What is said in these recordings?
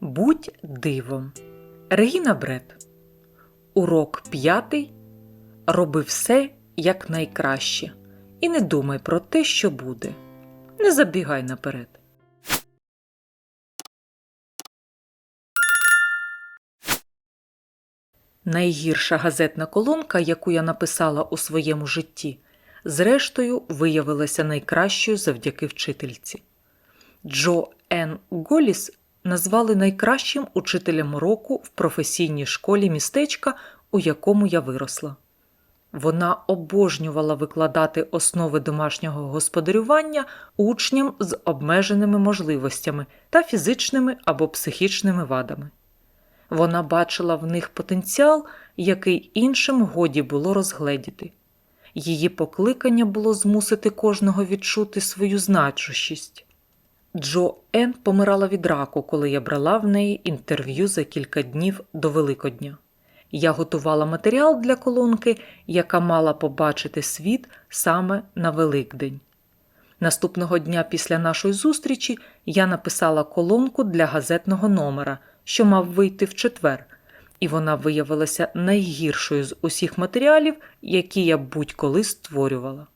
Будь дивом. Регіна Бред. Урок п'ятий. Роби все як найкраще. І не думай про те, що буде. Не забігай наперед. Найгірша газетна колонка, яку я написала у своєму житті, зрештою виявилася найкращою завдяки вчительці. Джо Ен Голіс назвали найкращим учителем року в професійній школі містечка, у якому я виросла. Вона обожнювала викладати основи домашнього господарювання учням з обмеженими можливостями та фізичними або психічними вадами. Вона бачила в них потенціал, який іншим годі було розгледіти. Її покликання було змусити кожного відчути свою значущість. Джо Ен помирала від раку, коли я брала в неї інтерв'ю за кілька днів до Великодня. Я готувала матеріал для колонки, яка мала побачити світ саме на Великдень. Наступного дня після нашої зустрічі я написала колонку для газетного номера, що мав вийти в четвер, і вона виявилася найгіршою з усіх матеріалів, які я будь-коли створювала.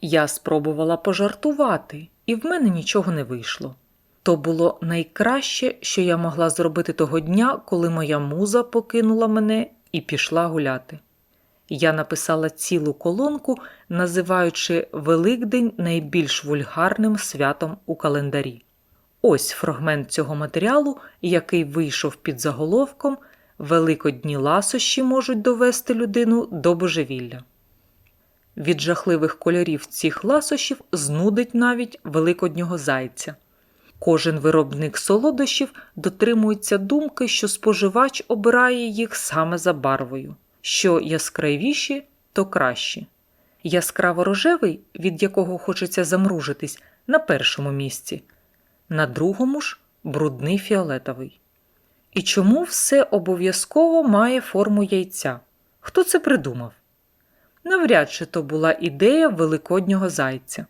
Я спробувала пожартувати, і в мене нічого не вийшло. То було найкраще, що я могла зробити того дня, коли моя муза покинула мене і пішла гуляти. Я написала цілу колонку, називаючи Великдень найбільш вульгарним святом у календарі. Ось фрагмент цього матеріалу, який вийшов під заголовком Великодні ласощі можуть довести людину до божевілля. Від жахливих кольорів цих ласощів знудить навіть великоднього зайця. Кожен виробник солодощів дотримується думки, що споживач обирає їх саме за барвою. Що яскравіші, то кращі. Яскраво рожевий, від якого хочеться замружитись, на першому місці, на другому ж брудний фіолетовий. І чому все обов'язково має форму яйця? Хто це придумав? Навряд чи то була ідея великоднього зайця.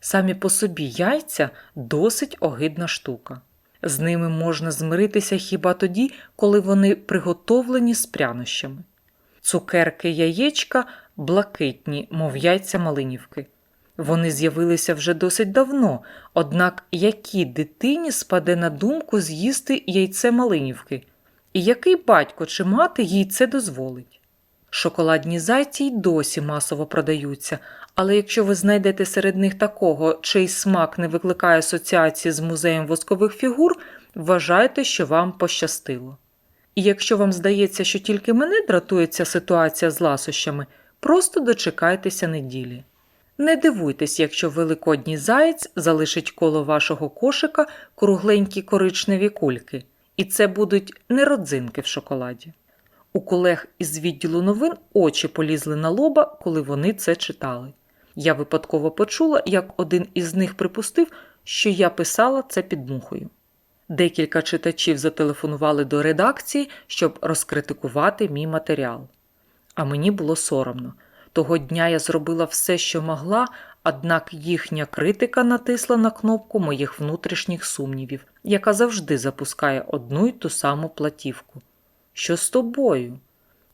Самі по собі яйця досить огидна штука. З ними можна змиритися хіба тоді, коли вони приготовлені з прянощами. Цукерки яєчка блакитні, мов яйця малинівки. Вони з'явилися вже досить давно, однак якій дитині спаде на думку з'їсти яйце малинівки? І який батько чи мати їй це дозволить? Шоколадні зайці й досі масово продаються, але якщо ви знайдете серед них такого, чий смак не викликає асоціації з музеєм воскових фігур, вважайте, що вам пощастило. І якщо вам здається, що тільки мене дратує ця ситуація з ласощами, просто дочекайтеся неділі. Не дивуйтесь, якщо великодній заєць залишить коло вашого кошика кругленькі коричневі кульки, і це будуть не родзинки в шоколаді. У колег із відділу новин очі полізли на лоба, коли вони це читали. Я випадково почула, як один із них припустив, що я писала це під мухою. Декілька читачів зателефонували до редакції, щоб розкритикувати мій матеріал. А мені було соромно. Того дня я зробила все, що могла, однак їхня критика натисла на кнопку моїх внутрішніх сумнівів, яка завжди запускає одну й ту саму платівку. Що з тобою?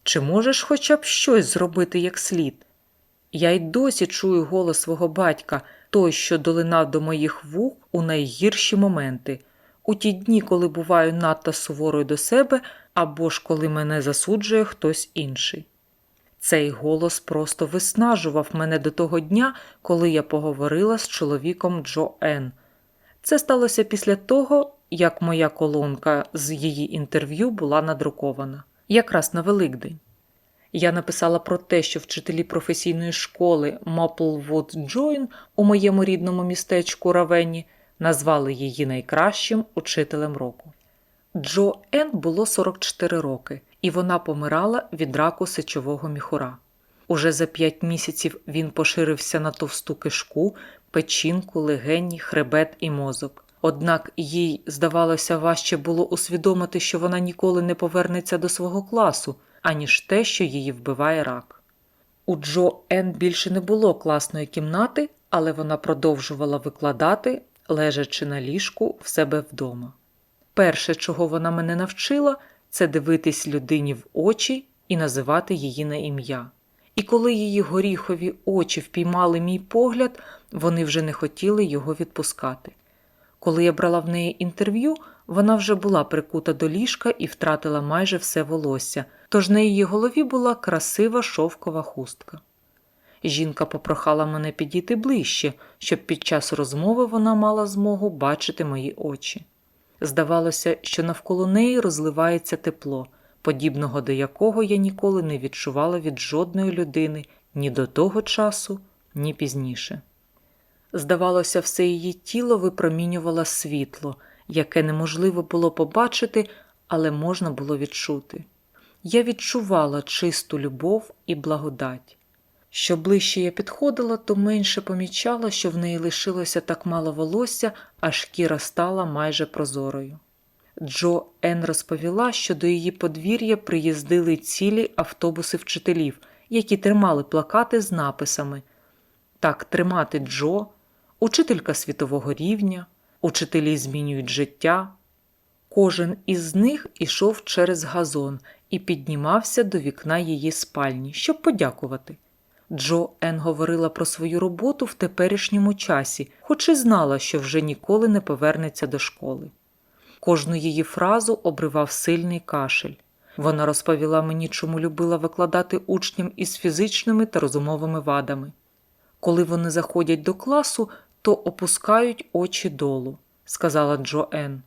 Чи можеш хоча б щось зробити як слід? Я й досі чую голос свого батька, той, що долинав до моїх вух у найгірші моменти, у ті дні, коли буваю надто суворою до себе, або ж коли мене засуджує хтось інший. Цей голос просто виснажував мене до того дня, коли я поговорила з чоловіком Джо Ен. Це сталося після того, як моя колонка з її інтерв'ю була надрукована, якраз на Великдень. Я написала про те, що вчителі професійної школи Maplewood Join у моєму рідному містечку Равенні назвали її найкращим учителем року. Джо Ен було 44 роки, і вона помирала від раку сечового міхура. Уже за п'ять місяців він поширився на товсту кишку, печінку, легені, хребет і мозок. Однак їй, здавалося, важче було усвідомити, що вона ніколи не повернеться до свого класу, аніж те, що її вбиває рак. У Джо Ен більше не було класної кімнати, але вона продовжувала викладати, лежачи на ліжку в себе вдома. Перше, чого вона мене навчила, це дивитись людині в очі і називати її на ім'я. І коли її горіхові очі впіймали мій погляд, вони вже не хотіли його відпускати. Коли я брала в неї інтерв'ю, вона вже була прикута до ліжка і втратила майже все волосся, тож на її голові була красива шовкова хустка. Жінка попрохала мене підійти ближче, щоб під час розмови вона мала змогу бачити мої очі. Здавалося, що навколо неї розливається тепло, подібного до якого я ніколи не відчувала від жодної людини ні до того часу, ні пізніше. Здавалося, все її тіло випромінювало світло, яке неможливо було побачити, але можна було відчути. Я відчувала чисту любов і благодать. Що ближче я підходила, то менше помічала, що в неї лишилося так мало волосся, а шкіра стала майже прозорою. Джо Ен розповіла, що до її подвір'я приїздили цілі автобуси вчителів, які тримали плакати з написами Так тримати Джо, учителька світового рівня, учителі змінюють життя. Кожен із них ішов через газон і піднімався до вікна її спальні, щоб подякувати. Джо Ен говорила про свою роботу в теперішньому часі, хоч і знала, що вже ніколи не повернеться до школи. Кожну її фразу обривав сильний кашель. Вона розповіла мені, чому любила викладати учням із фізичними та розумовими вадами. Коли вони заходять до класу, то опускають очі долу, сказала Джо Ен.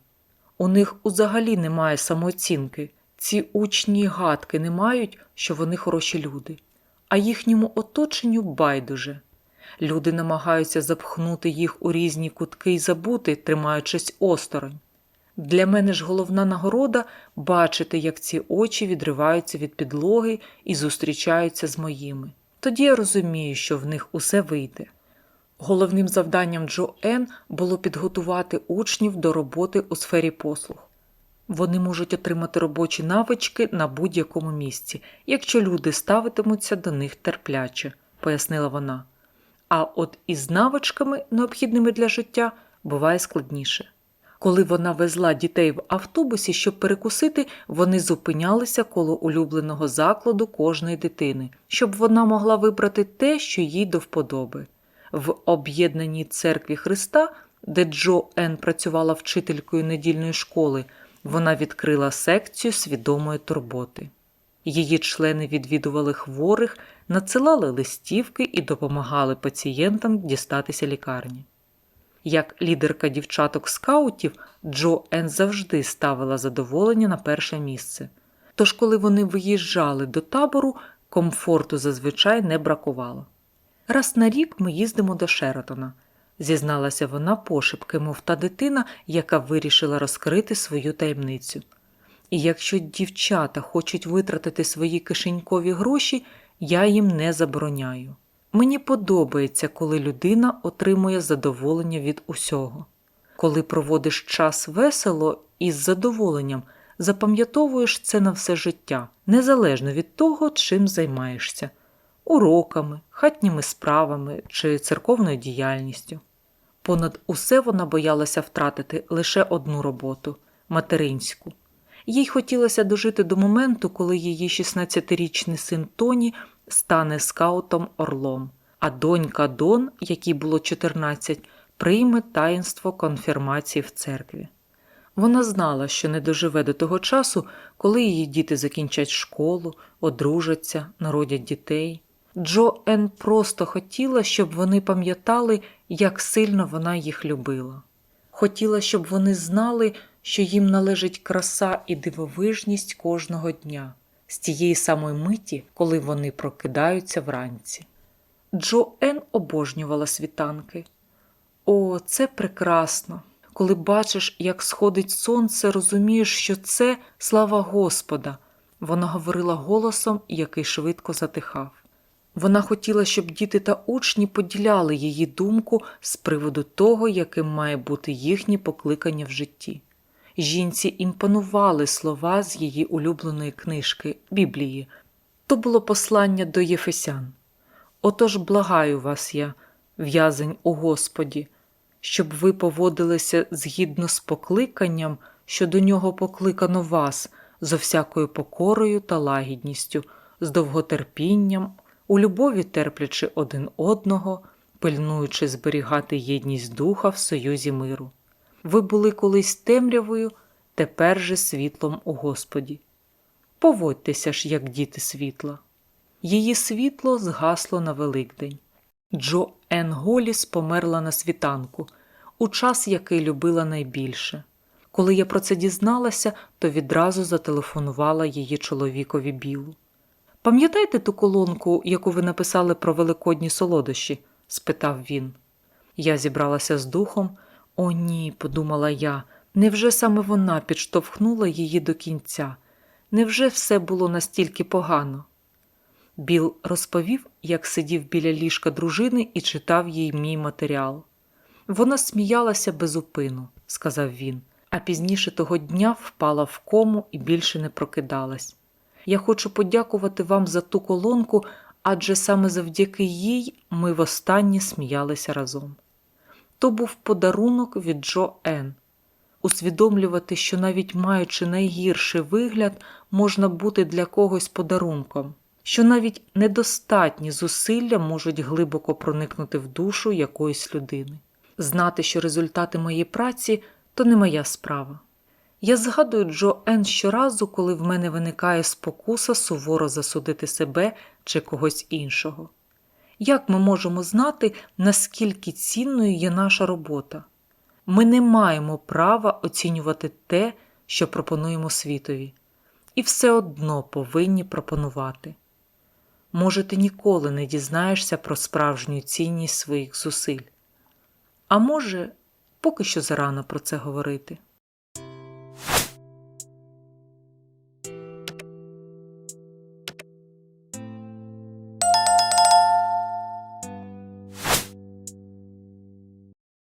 У них взагалі немає самооцінки. Ці учні гадки не мають, що вони хороші люди, а їхньому оточенню байдуже. Люди намагаються запхнути їх у різні кутки і забути, тримаючись осторонь. Для мене ж головна нагорода бачити, як ці очі відриваються від підлоги і зустрічаються з моїми. Тоді я розумію, що в них усе вийде. Головним завданням Джо Ен було підготувати учнів до роботи у сфері послуг. Вони можуть отримати робочі навички на будь-якому місці, якщо люди ставитимуться до них терпляче, пояснила вона. А от із навичками, необхідними для життя, буває складніше. Коли вона везла дітей в автобусі, щоб перекусити, вони зупинялися коло улюбленого закладу кожної дитини, щоб вона могла вибрати те, що їй до вподоби. В об'єднаній церкві Христа, де Джо Ен працювала вчителькою недільної школи, вона відкрила секцію свідомої турботи. Її члени відвідували хворих, надсилали листівки і допомагали пацієнтам дістатися лікарні. Як лідерка дівчаток скаутів, Джо Ен завжди ставила задоволення на перше місце. Тож, коли вони виїжджали до табору, комфорту зазвичай не бракувало. Раз на рік ми їздимо до Шератона, зізналася вона пошепки, мов та дитина, яка вирішила розкрити свою таємницю. І якщо дівчата хочуть витратити свої кишенькові гроші, я їм не забороняю. Мені подобається, коли людина отримує задоволення від усього. Коли проводиш час весело і з задоволенням, запам'ятовуєш це на все життя, незалежно від того, чим займаєшся уроками, хатніми справами чи церковною діяльністю. Понад усе вона боялася втратити лише одну роботу материнську. Їй хотілося дожити до моменту, коли її 16-річний син Тоні стане скаутом орлом, а донька Дон, якій було 14, прийме таїнство конфірмації в церкві. Вона знала, що не доживе до того часу, коли її діти закінчать школу, одружаться, народять дітей. Джо Ен просто хотіла, щоб вони пам'ятали, як сильно вона їх любила. Хотіла, щоб вони знали, що їм належить краса і дивовижність кожного дня, з тієї самої миті, коли вони прокидаються вранці. Джо Ен обожнювала світанки. О, це прекрасно! Коли бачиш, як сходить сонце, розумієш, що це слава Господа. Вона говорила голосом, який швидко затихав. Вона хотіла, щоб діти та учні поділяли її думку з приводу того, яким має бути їхнє покликання в житті. Жінці імпонували слова з її улюбленої книжки Біблії. То було послання до Єфесян. Отож благаю вас я, в'язень у Господі, щоб ви поводилися згідно з покликанням, що до нього покликано вас зо всякою покорою та лагідністю, з довготерпінням, у любові терплячи один одного, пильнуючи зберігати єдність духа в союзі миру. Ви були колись темрявою, тепер же світлом у Господі. Поводьтеся ж, як діти світла. Її світло згасло на Великдень. Джо Ен Голіс померла на світанку, у час, який любила найбільше. Коли я про це дізналася, то відразу зателефонувала її чоловікові Білу. Пам'ятаєте ту колонку, яку ви написали про великодні солодощі? спитав він. Я зібралася з духом. О, ні, подумала я, невже саме вона підштовхнула її до кінця? Невже все було настільки погано? Біл розповів, як сидів біля ліжка дружини і читав їй мій матеріал. Вона сміялася безупину, сказав він, а пізніше того дня впала в кому і більше не прокидалась. Я хочу подякувати вам за ту колонку, адже саме завдяки їй ми востаннє сміялися разом. То був подарунок від Джо Ен. Усвідомлювати, що навіть маючи найгірший вигляд, можна бути для когось подарунком, що навіть недостатні зусилля можуть глибоко проникнути в душу якоїсь людини. Знати, що результати моєї праці то не моя справа. Я згадую Джо Ен щоразу, коли в мене виникає спокуса суворо засудити себе чи когось іншого. Як ми можемо знати, наскільки цінною є наша робота? Ми не маємо права оцінювати те, що пропонуємо світові, і все одно повинні пропонувати. Може, ти ніколи не дізнаєшся про справжню цінність своїх зусиль. А може, поки що зарано про це говорити.